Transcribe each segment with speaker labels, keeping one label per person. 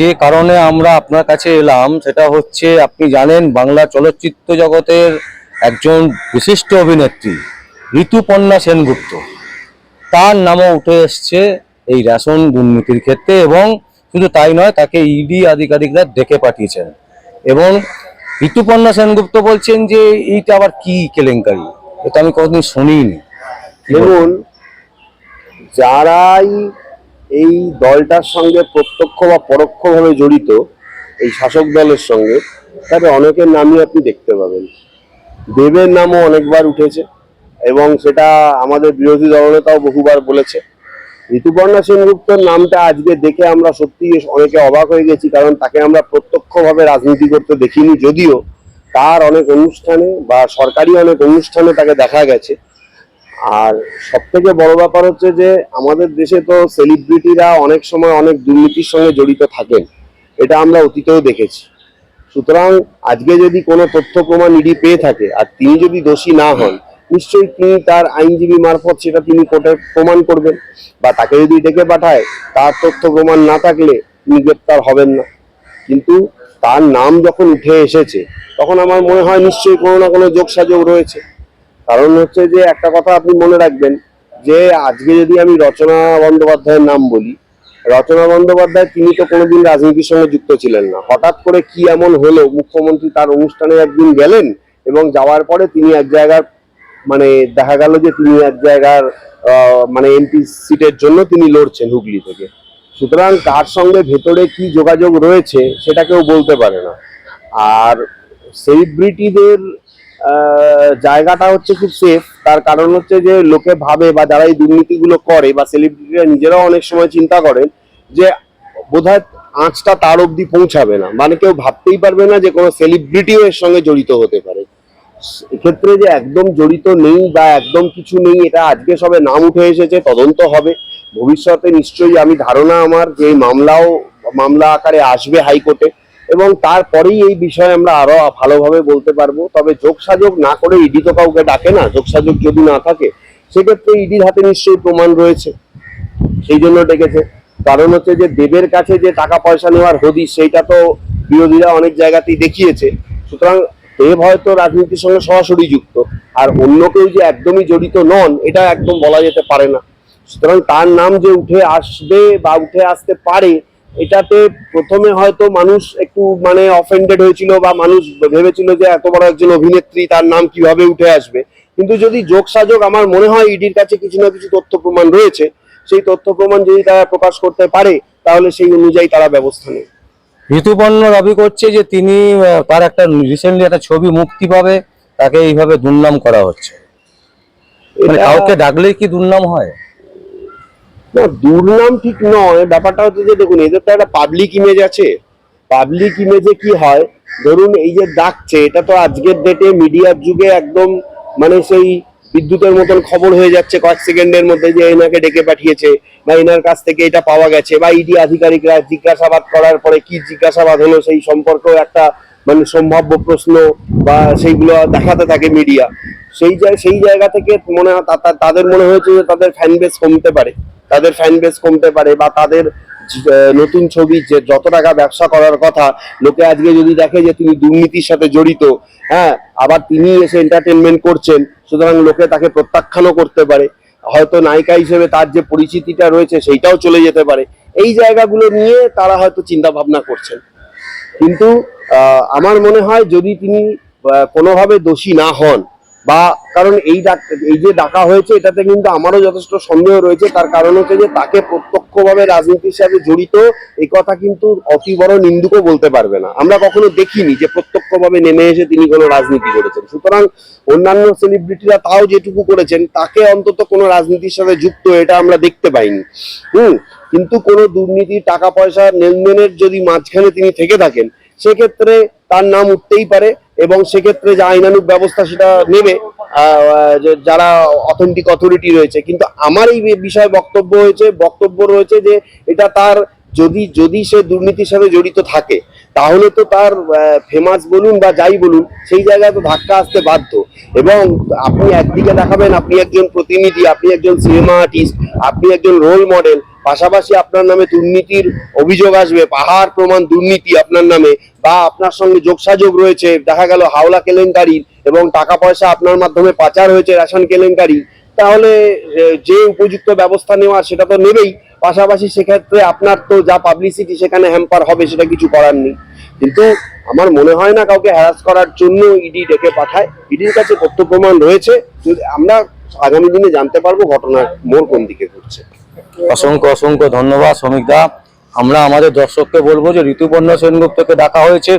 Speaker 1: যে কারণে আমরা আপনার কাছে এলাম, সেটা হচ্ছে আপনি জানেন বাংলা চলচ্চিত্র জগতের একজন বিশিষ্ট অভিনেত্রী ঋতুপর্ণা সেনগুপ্ত। তার নামও উঠে এসছে এই রেশন দুর্নীতির ক্ষেত্রে এবং শুধু তাই নয়, তাকে ইডি আধিকারিকরা ডেকে পাঠিয়েছেন। এবং ঋতুপর্ণা সেনগুপ্ত বলছেন যে, এইটা আবার কি কেলেঙ্কারি? এটা আমি কোনোদিন শুনিনি।
Speaker 2: দেখুন, যারাই এই দলটার সঙ্গে প্রত্যক্ষ বা পরোক্ষভাবে জড়িত, এই শাসক দলের সঙ্গে তাদের অনেকের নামই আপনি দেখতে পাবেন। দেবের নামও অনেকবার উঠেছে, এবং সেটা আমাদের বিরোধী দলনেতাও বহুবার বলেছে। ঋতুপর্ণা সেনগুপ্তর নামটা আজকে দেখে আমরা সত্যি অনেকে অবাক হয়ে গেছি, কারণ তাকে আমরা প্রত্যক্ষভাবে রাজনীতি করতে দেখিনি, যদিও তার অনেক অনুষ্ঠানে বা সরকারি অনেক অনুষ্ঠানে তাকে দেখা গেছে। আর সব থেকে বড় ব্যাপার হচ্ছে যে আমাদের দেশে তো সেলিব্রিটিরা অনেক সময় অনেক দুর্নীতির সঙ্গে জড়িত থাকেন, এটা আমরা অতীতেও দেখেছি। সুতরাং আজকে যদি কোনো তথ্য প্রমাণ ইডি পেয়ে থাকে আর তিনি যদি দোষী না হন, নিশ্চয়ই তিনি তার আইনজীবী মারফত সেটা তিনি কোর্টে প্রমাণ করবেন বা তাকে যদি ডেকে পাঠায়, তার তথ্য প্রমাণ না থাকলে তিনি গ্রেপ্তার হবেন না। কিন্তু তার নাম যখন উঠে এসেছে, তখন আমার মনে হয় নিশ্চয়ই কোনো না কোনো যোগসাযোগ রয়েছে। কারণ হচ্ছে যে একটা কথা আপনি মনে রাখবেন যে আজকে যদি আমি রচনা বন্দ্যোপাধ্যায়ের নাম বলি, রচনা বন্দ্যোপাধ্যায় তিনি তো কোনোদিন রাজনীতির সঙ্গে যুক্ত ছিলেন না। হঠাৎ করে কি এমন হলো? মুখ্যমন্ত্রী তার অনুষ্ঠানে একদিন গেলেন এবং যাওয়ার পরে তিনি এক জায়গার মানে দেখা গেল যে তিনি এক জায়গার মানে এমপি সিটের জন্য তিনি লড়ছেন হুগলি থেকে। সুতরাং তার সঙ্গে ভেতরে কি যোগাযোগ রয়েছে সেটা কেউ বলতে পারে না। আর সেলিব্রিটিদের জায়গাটা হচ্ছে খুব সেফ তার কারণ হচ্ছে যে লোকে ভাবে বা যারা এই দুর্নীতিগুলো করে বা সেলিব্রিটিরা নিজেরাও অনেক সময় চিন্তা করেন যে বোধহয় আঁচটা তার অবধি পৌঁছাবে না। মানে কেউ ভাবতেই পারবে না যে কোনো সেলিব্রিটিও এর সঙ্গে জড়িত হতে পারে। এক্ষেত্রে যে একদম জড়িত নেই বা একদম কিছু নেই, এটা আজকে সবে নাম উঠে এসেছে, তদন্ত হবে। ভবিষ্যতে নিশ্চয়ই আমি ধারণা আমার যে মামলাও, মামলা আকারে আসবে হাইকোর্টে। এবং তারপরেই এই বিষয়ে আমরা আরও ভালোভাবে বলতে পারব। তবে যোগসাযোগ না করে ইডি তো কাউকে ডাকে না, যোগসাযোগ যদি না থাকে, সেক্ষেত্রে ইডির হাতে নিশ্চয়ই প্রমাণ রয়েছে। সেই জন্য ডেকেছে। কারণ হচ্ছে যে দেবের কাছে যে টাকা পয়সা নেওয়ার হদিস, সেইটা তো বিরোধীরা অনেক জায়গাতেই দেখিয়েছে। সুতরাং দেব হয়তো রাজনীতির সঙ্গে সরাসরি যুক্ত, আর অন্য কেউ যে একদমই জড়িত নন, এটা একদম বলা যেতে পারে না। সুতরাং তার নাম যে উঠে আসবে বা উঠে আসতে পারে এটাতে প্রথমে হয়তো মানুষ একটু মানে অফেন্ডেড হয়েছিল বা মানুষ ভেবেছিল যে এত বড় একজন অভিনেত্রী তার নাম কীভাবে উঠে আসবে। কিন্তু যদি যোগ সাযোগ আমার মনে হয় ইডির কাছে কিছু না কিছু তথ্য প্রমাণ রয়েছে। সেই তথ্য প্রমাণ যদি তারা প্রকাশ করতে পারে তাহলে সেই অনুযায়ী তারা ব্যবস্থা নেবে।
Speaker 1: ঋতুপর্ণ দাবি করছে যে তিনি তার একটা রিসেন্টলি একটা ছবি মুক্তি পাবে তাকে এইভাবে দুর্নাম করা হচ্ছে। মানে কাউকে ডাকলেই কি দুর্নাম হয়?
Speaker 2: না, দুর্নাম ঠিক নয়, ব্যাপারটা হচ্ছে যে দেখুন এদের তো একটা পাবলিক ইমেজ আছে। পাবলিক ইমেজে কি হয়? ধরুন এই যে ডাকছে, এটা তো আজকের ডেটে মিডিয়ার যুগে একদম মানে সেই বিদ্যুতের মতন খবর হয়ে যাচ্ছে কয়েক সেকেন্ডের মধ্যে যে এনাকে ডেকে পাঠিয়েছে বা এনার কাছ থেকে এটা পাওয়া গেছে বা ইডি আধিকারিকরা জিজ্ঞাসাবাদ করার পরে কি জিজ্ঞাসাবাদ হলো সেই সম্পর্কেও একটা মানে সম্ভাব্য প্রশ্ন বা সেইগুলো দেখাতে থাকে মিডিয়া সেই সেই জায়গা থেকে মনে হয় তাদের মনে হয়েছে যে তাদের ফ্যান বেস কমতে পারে। তাদের ফ্যান বেস কমতে পারে বা তাদের নতুন ছবি যে যত টাকা ব্যবসা করার কথা, লোকে আজকে যদি দেখে যে তিনি দুর্নীতির সাথে জড়িত হ্যাঁ আবার তিনি এসে এন্টারটেনমেন্ট করছেন, সুতরাং লোকে তাকে প্রত্যাখ্যানও করতে পারে। হয়তো নায়িকা হিসেবে তার যে পরিচিতিটা রয়েছে সেইটাও চলে যেতে পারে। এই জায়গাগুলো নিয়ে তারা হয়তো চিন্তা ভাবনা করছেন। কিন্তু আমার মনে হয় যদি তিনি কোনোভাবে দোষী না হন বা কারণ এই এই যে ডাকা হয়েছে, এটাতে কিন্তু আমারও যথেষ্ট সন্দেহ রয়েছে। তার কারণ হচ্ছে যে তাকে প্রত্যক্ষভাবে রাজনীতির সাথে জড়িত এই কথা কিন্তু অতি বড় নিন্দুকও বলতে পারবে না। আমরা কখনো দেখিনি যে প্রত্যক্ষভাবে নেমে এসে তিনি কোনো রাজনীতি করেছেন। সুতরাং অন্যান্য সেলিব্রিটিরা তাও যেটুকু করেছেন, তাকে অন্তত কোনো রাজনীতির সাথে যুক্ত, এটা আমরা দেখতে পাইনি। হুম, কিন্তু কোনো দুর্নীতি, টাকা পয়সা, লেনদেনের যদি মাঝখানে তিনি থেকে থাকেন, সেক্ষেত্রে তার নাম উঠতেই পারে। এবং সেক্ষেত্রে যে আইনানুক ব্যবস্থা সেটা নেবে যারা অথেন্টিক অথরিটি রয়েছে। কিন্তু আমার এই বিষয়ে বক্তব্য হয়েছে, বক্তব্য রয়েছে যে এটা তার যদি যদি সে দুর্নীতির সাথে জড়িত থাকে, তাহলে তো তার ফেমাস বলুন বা যাই বলুন, সেই জায়গায় তো ধাক্কা আসতে বাধ্য। এবং আপনি একদিকে দেখাবেন, আপনি একজন প্রতিনিধি, আপনি একজন সিনেমা আর্টিস্ট আপনি একজন রোল মডেল পাশাপাশি আপনার নামে দুর্নীতির অভিযোগ আসবে, পাহাড় প্রমাণ দুর্নীতি আপনার নামে, বা আপনার সঙ্গে যোগসাযোগ রয়েছে, দেখা গেল হাওলা কেলেঙ্কারি এবং টাকা পয়সা আপনার মাধ্যমে পাচার হয়েছে রেশন কেলেঙ্কারি, তাহলে যে উপযুক্ত ব্যবস্থা নেওয়ার সেটা তো নেবেই, পাশাপাশি সেক্ষেত্রে আপনার তো যা পাবলিসিটি সেখানে হ্যাম্পার হবে সেটা কিছু করার নেই। কিন্তু আমার মনে হয় না কাউকে হ্যারাস করার জন্য ইডি ডেকে পাঠায় ইডির কাছে তথ্য প্রমাণ রয়েছে আমরা আগামী দিনে জানতে পারব ঘটনার মোড় কোন দিকে ঘুরছে
Speaker 1: অসংখ্য অসংখ্য ধন্যবাদ, শ্রমিকদা। আমরা আমাদের দর্শককে বলব যে ঋতুপর্ণা সেনগুপ্তকে ডাকা হয়েছে।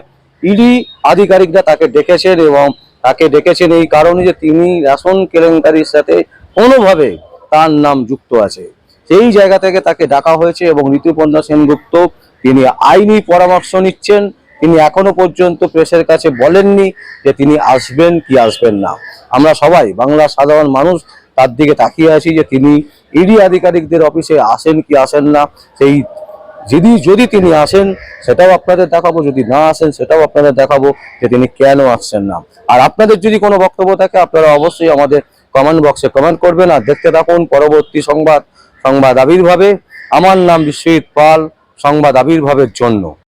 Speaker 1: ইডি আধিকারিকরা তাকে ডেকেছেন এবং তাকে ডেকেছেন এই কারণে যে তিনি রেশন কেলেঙ্কারির সাথে কোনোভাবে তার নাম যুক্ত আছে। সেই জায়গা থেকে তাকে ডাকা হয়েছে এবং ঋতুপর্ণা সেনগুপ্ত, তিনি আইনি পরামর্শ নিচ্ছেন। তিনি এখনও পর্যন্ত প্রেসের কাছে বলেননি যে তিনি আসবেন কি আসবেন না। আমরা সবাই বাংলার সাধারণ মানুষ তার দিকে তাকিয়ে আছি যে তিনি ইডি আধিকারিকদের অফিসে আসেন কি আসেন না, সেই যদি যদি তিনি আসেন, সেটাও আপনাদের দেখাবো, যদি না আসেন, সেটাও আপনাদের দেখাবো যে তিনি কেন আসছেন না। আর আপনাদের যদি কোনো বক্তব্য থাকে, আপনারা অবশ্যই আমাদের কমেন্ট বক্সে কমেন্ট করবেন আর দেখতে থাকুন পরবর্তী সংবাদ সংবাদ আবির্ভাবে। আমার নাম বিশ্বজিৎ পাল, সংবাদ আবির্ভাবের জন্য।